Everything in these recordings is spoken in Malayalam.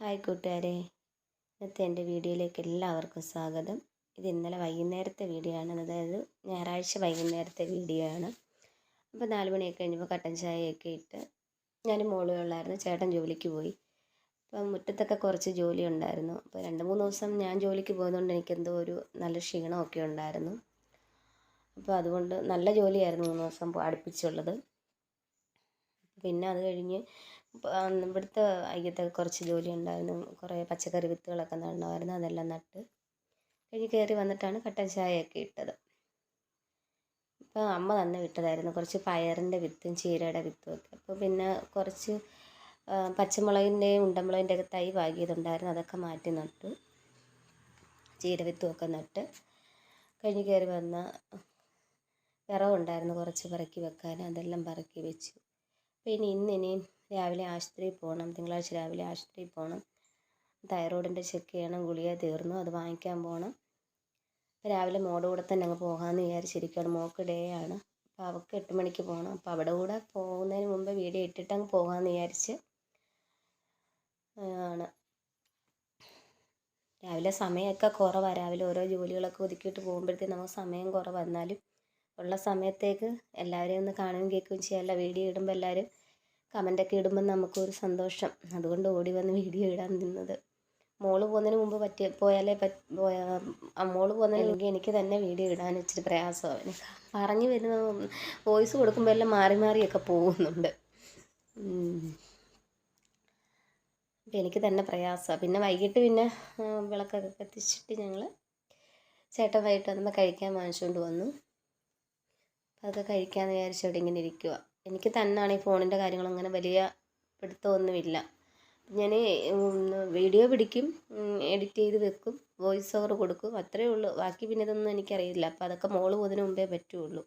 ഹായ് കൂട്ടുകാരെ. ഇന്നത്തെ എന്റെ വീഡിയോയിലേക്ക് എല്ലാവർക്കും സ്വാഗതം. ഇത് ഇന്നലെ വൈകുന്നേരത്തെ വീഡിയോ ആണ്. അതായത് ഞായറാഴ്ച വൈകുന്നേരത്തെ വീഡിയോ ആണ്. അപ്പോൾ നാല് മണിയൊക്കെ കഴിഞ്ഞപ്പോൾ കട്ടൻ ചായയൊക്കെ ഇട്ട് ഞാനും മോളും ഉള്ളായിരുന്നു ചേട്ടൻ ജോലിക്ക് പോയി. അപ്പം മുറ്റത്തൊക്കെ കുറച്ച് ജോലി ഉണ്ടായിരുന്നു. അപ്പോൾ രണ്ട് മൂന്ന് ദിവസം ഞാൻ ജോലിക്ക് പോയതുകൊണ്ട് എനിക്ക് എന്തോ ഒരു നല്ല ക്ഷീണമൊക്കെ ഉണ്ടായിരുന്നു. അപ്പോൾ അതുകൊണ്ട് നല്ല ജോലിയായിരുന്നു മൂന്ന് ദിവസം അടുപ്പിച്ചുള്ളത്. പിന്നെ അത് കഴിഞ്ഞ് ഇവിടുത്തെ അയ്യത്തെ കുറച്ച് ജോലി ഉണ്ടായിരുന്നു. കുറേ പച്ചക്കറി വിത്തുകളൊക്കെ നടണമായിരുന്നു അതെല്ലാം നട്ട് കഴിഞ്ഞ് കയറി വന്നിട്ടാണ് കട്ടൻ ചായയൊക്കെ ഇട്ടത്. ഇപ്പോൾ അമ്മ തന്നെ വിട്ടതായിരുന്നു. കുറച്ച് പയറിന്റെ വിത്തും ചീരയുടെ വിത്തും ഒക്കെ. അപ്പോൾ പിന്നെ കുറച്ച് പച്ചമുളകിന്റെയും ഉണ്ടമുളകിന്റെ ഒക്കെ തൈ പാകിയതുണ്ടായിരുന്നു അതൊക്കെ മാറ്റി നട്ടു. ചീര വിത്തും ഒക്കെ നട്ട് കഴിഞ്ഞ് കയറി വന്ന വിറവുണ്ടായിരുന്നു കുറച്ച് പറക്കി വെക്കാൻ. അതെല്ലാം പറക്കി വെച്ചു. പിന്നെ ഇന്ന് ഇനിയും രാവിലെ ആശുപത്രിയിൽ പോകണം തിങ്കളാഴ്ച രാവിലെ ആശുപത്രിയിൽ പോകണം. തൈറോയിഡിന്റെ ചെക്ക് ചെയ്യണം ഗുളിക തീർന്നു അത് വാങ്ങിക്കാൻ പോകണം. അപ്പോൾ രാവിലെ മോടെ കൂടെ തന്നെ അങ്ങ് പോകാമെന്ന് വിചാരിച്ചിരിക്കുകയാണ്. മോക്ക് ഡേ ആണ്. അപ്പോൾ അവൾക്ക് എട്ട് മണിക്ക് പോകണം. അപ്പോൾ അവിടെ കൂടെ പോകുന്നതിന് മുമ്പ് വീഡിയോ ഇട്ടിട്ട് അങ്ങ് പോകാമെന്ന് വിചാരിച്ച് ആണ്. രാവിലെ സമയമൊക്കെ കുറവാണ് രാവിലെ ഓരോ ജോലികളൊക്കെ ഒതുക്കിയിട്ട് പോകുമ്പോഴത്തേക്കും നമുക്ക് സമയം കുറവ്. എന്നാലും ഉള്ള സമയത്തേക്ക് എല്ലാവരെയും ഒന്ന് കാണുകയും കേൾക്കുകയും ചെയ്യാമല്ലോ വീഡിയോ ഇടുമ്പോൾ എല്ലാവരും കമന്റൊക്കെ ഇടുമ്പോൾ നമുക്കൊരു സന്തോഷം. അതുകൊണ്ട് ഓടി വന്ന് വീഡിയോ ഇടാൻ നിന്നത്. മോൾ പോകുന്നതിന് മുമ്പ് പറ്റിയ പോയാലേ മോൾ പോകുന്നതിനെങ്കിൽ എനിക്ക് തന്നെ വീഡിയോ ഇടാൻ ഇച്ചിരി പ്രയാസമാണ് പറഞ്ഞു വരുന്ന വോയിസ് കൊടുക്കുമ്പോൾ എല്ലാം മാറി മാറിയൊക്കെ പോകുന്നുണ്ട്. അപ്പം എനിക്ക് തന്നെ പ്രയാസമാണ് പിന്നെ വൈകിട്ട് പിന്നെ വിളക്കൊക്കെ കത്തിച്ചിട്ട് ഞങ്ങൾ ചേട്ടൻ വൈകിട്ട് വന്നപ്പോൾ കഴിക്കാൻ വാങ്ങിച്ചുകൊണ്ട് വന്നു. അതൊക്കെ കഴിക്കാമെന്ന് വിചാരിച്ചവിടെ ഇങ്ങനെ ഇരിക്കുക എനിക്ക് തന്നെയാണ് ഈ ഫോണിന്റെ കാര്യങ്ങൾ അങ്ങനെ വലിയ പിടുത്തമൊന്നുമില്ല. ഞാൻ വീഡിയോ പിടിക്കും എഡിറ്റ് ചെയ്ത് വെക്കും വോയിസ് ഓവർ കൊടുക്കും അത്രയേ ഉള്ളൂ. ബാക്കി പിന്നെ ഇതൊന്നും എനിക്കറിയില്ല. അപ്പോൾ അതൊക്കെ മോൾ പോകുന്നതിന് മുമ്പേ പറ്റുള്ളൂ.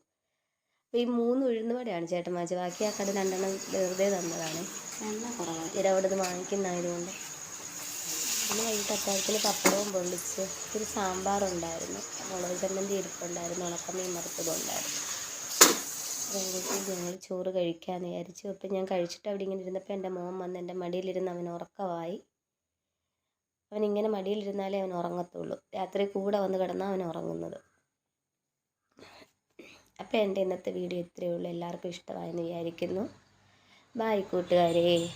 അപ്പോൾ ഈ മൂന്ന് ഉഴുന്നുവടയാണ് ചേട്ടൻ വാങ്ങിച്ചത്. ബാക്കി ആ കട രണ്ടെണ്ണം വെറുതെ തന്നതാണ്. സ്ഥിരം അവിടെ ഇത് വാങ്ങിക്കുന്നതായതുകൊണ്ട്. പിന്നെ വൈകിട്ട് അത്താഴത്തിൽ പപ്പടവും പൊള്ളിച്ച് ഇത്തിരി സാമ്പാറുണ്ടായിരുന്നു. മുളക് ചമ്മന്തി ഇരിപ്പുണ്ടായിരുന്നു ഉണക്കമീൻ വറുത്തതും ഉണ്ടായിരുന്നു ഞങ്ങൾ ചോറ് കഴിക്കാമെന്ന് വിചാരിച്ചു. അപ്പം ഞാൻ കഴിച്ചിട്ട് അവിടെ ഇങ്ങനെ ഇരുന്നപ്പോൾ എന്റെ മോൻ വന്ന് എന്റെ മടിയിലിരുന്ന് അവൻ ഉറക്കമായി. അവൻ ഇങ്ങനെ മടിയിലിരുന്നാലേ അവൻ ഉറങ്ങത്തുള്ളൂ. രാത്രി കൂടെ വന്ന് കിടന്നാൽ അവൻ ഉറങ്ങുന്നത്. അപ്പോൾ എന്റെ ഇന്നത്തെ വീഡിയോ ഇത്രയേ ഉള്ളൂ. എല്ലാവർക്കും ഇഷ്ടമായെന്ന് വിചാരിക്കുന്നു. ബായ് കൂട്ടുകാരേ.